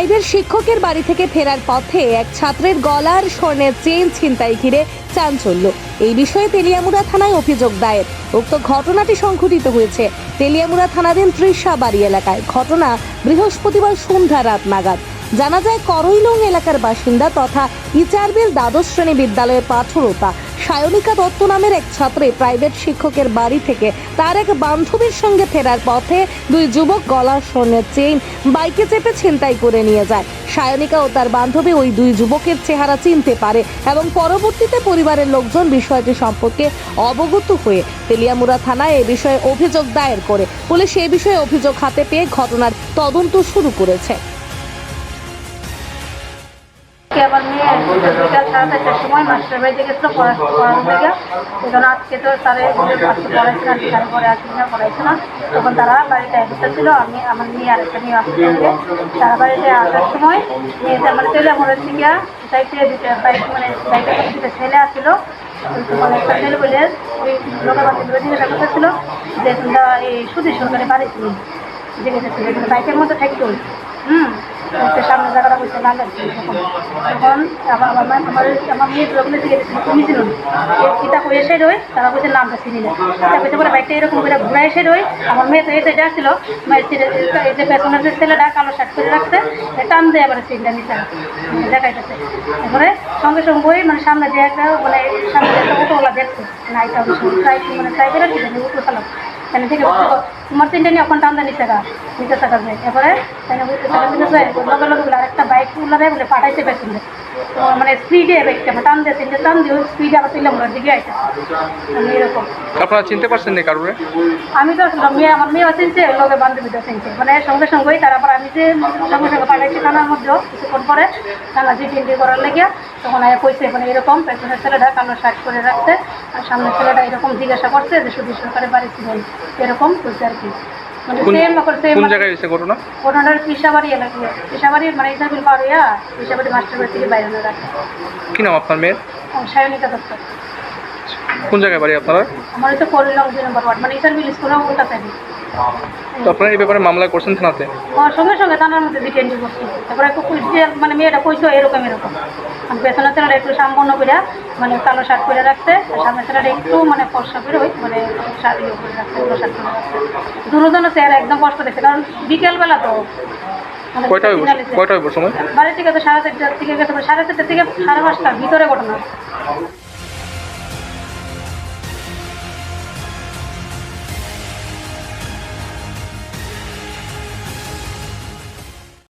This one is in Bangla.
প্রাইভেট শিক্ষকের বাড়ি থেকে ফেরার পথে এক ছাত্রের গলার স্বর্ণের চেন ছিনতাই ঘিরে চাঞ্চল্য। এই বিষয়ে তেলিয়ামুড়া থানায় অভিযোগ দায়ের। উক্ত ঘটনাটি সংঘটিত হয়েছে। তেলিয়ামুড়া থানাধীন ত্রিশাবাড়ি এলাকায়। ঘটনা বৃহস্পতিবার সন্ধ্যা রাত নাগাদ। জানা যায় করইলং এলাকার বাসিন্দা তথা ইচারবিল দ্বাদশ শ্রেণি বিদ্যালয়ের পাঠরতা সায়নিকা দত্ত নামের এক ছাত্রে প্রাইভেট শিক্ষকের বাড়ি থেকে তার এক বান্ধবীর সঙ্গে ফেরার পথে দুই যুবক গলার স্বর্ণের চেইন বাইকে চেপে ছিনতাই করে নিয়ে যায়। সায়নিকা ও তার বান্ধবী ওই দুই যুবকের চেহারা চিনতে পারে এবং পরবর্তীতে পরিবারের লোকজন বিষয়টি সম্পর্কে অবগত হয়ে তেলিয়ামুড়া থানায় এ বিষয়ে অভিযোগ দায়ের করে। পুলিশ এ বিষয়ে অভিযোগ হাতে পেয়ে ঘটনার তদন্ত শুরু করেছে। আজকে আমার মেয়ে বিকাল সাড়ে চারটার সময় মাস্টার বাড়িতে গেছিল পড়াশোনা লেগে এজন্য আজকে তো বলে পড়াইছে পরে আসছে না পড়াইছে না তখন তারা বাড়িতে ছিল, আমি আমার মেয়ে আরেকটা মেয়ে আসতে থেকে। তারা বাড়িতে আসার সময় মেয়েটা মানে চলে মনে হচ্ছে গিয়া দুটা বাইক মানে বাইকের দুটো ছেলে আসছিল মানে একটা ছেলে ওই লোকের বাড়িতে জিজ্ঞাসা করতেছিল যে তোমরা এই সুদী সরকারি বাড়ি ছিল। জিজ্ঞাসা ছিল বাইকের মধ্যে থাকতো। হুম। তো সামনে জায়গাটা বসে না লাগছে তখন আমার আমার আমার আমার মেয়ের লোকগুলো থেকে তুমি ছিল এটা করে এসে রই, তারা বলছে নামটা চিনি না। এটা বলছে পরে বাইকটা এরকম করে ঘুরে এসে রই। আমার মেয়ে তো এসে যাচ্ছিল, মায়ের ছেলে এই যে পেছনের যে ছেলেটা কালো শার্ট করে রাখছে টান দিয়ে এবারে সিনটা নিচে দেখাইতেছে। এবারে সঙ্গে সঙ্গে ওই মানে সামনে যে একটা মানে সামনে একটা অটোওয়ালা দেখছে না এটা ট্রাই মানে ট্রাই উঠে ফেলাম তাহলে থেকে তোমার তিনটে নিয়ে ওখানটা আমদানি টাকা নিতে থাকা যায় নিচে যায় লগে লগে আরেকটা বাইক উল্লারে বলে পাঠাইছে পেছনে তো মানে স্পিডে বাইকটা টান দিয়ে তিনটে টান দিয়ে স্পিডে আবার তুললাম ওর দিকে আমি এরকম। আপনারা চিনতে পারছেন না কারোরে? আমি তো আসলে মেয়ে আমার মেয়েও চিনছে লোকে বান্ধবীটা চিনছে। মানে সঙ্গে সঙ্গেই তারপর আমি যে সঙ্গে সঙ্গে পাঠাইছি থানার মধ্যেও কিছুক্ষণ পরে থানা জি টিন্টি করার লেগে তখন আয়া কইছে মানে এরকম পেছনের ছেলেটা কালো শার্ট করে রাখছে। আর সামনের ছেলেটা এরকম জিজ্ঞাসা করছে যে শুধু সরকারের বাড়ি ছিলেন এরকম কইছে আর কি। মানে সেম করছে কোন জায়গায় হয়েছে ঘটনা? ঘটনার পিসাবাড়ি এলাকায়। পিসাবাড়ি মানে ইসাবিল পার পিসাবাড়ি মাস্টার বাড়ি থেকে বাইরে রাখে কি নাম আপনার মেয়ের? সায়নিকা দত্ত। কোন জায়গায় বাড়ি আপনারা? আমার দুই নম্বর ওয়ার্ড মানে সাইডে তো আপনারা এই ব্যাপারে মামলা করছেন থানাতে? আমার সঙ্গে সঙ্গে থানার মধ্যে দিকে নিয়ে বসছি তারপরে একটু মানে মেয়েটা কইছো এরকম এরকম। মানে পেছনের ছেলেটা একটু সাম্পন্ন করে মানে কালো শার্ট করে রাখছে আর সামনের ছেলেটা একটু মানে ফর্সা করে ওই মানে শার্ট ইয়ে করে রাখছে কালো শার্ট করে রাখছে। দুজনের চেহারা একদম কষ্ট দেখছে কারণ বিকেলবেলা তো কয়টা কয়টা সময়? বাড়ি থেকে তো সাড়ে চারটার থেকে গেছে সাড়ে চারটার থেকে সাড়ে পাঁচটার ভিতরে ঘটনা।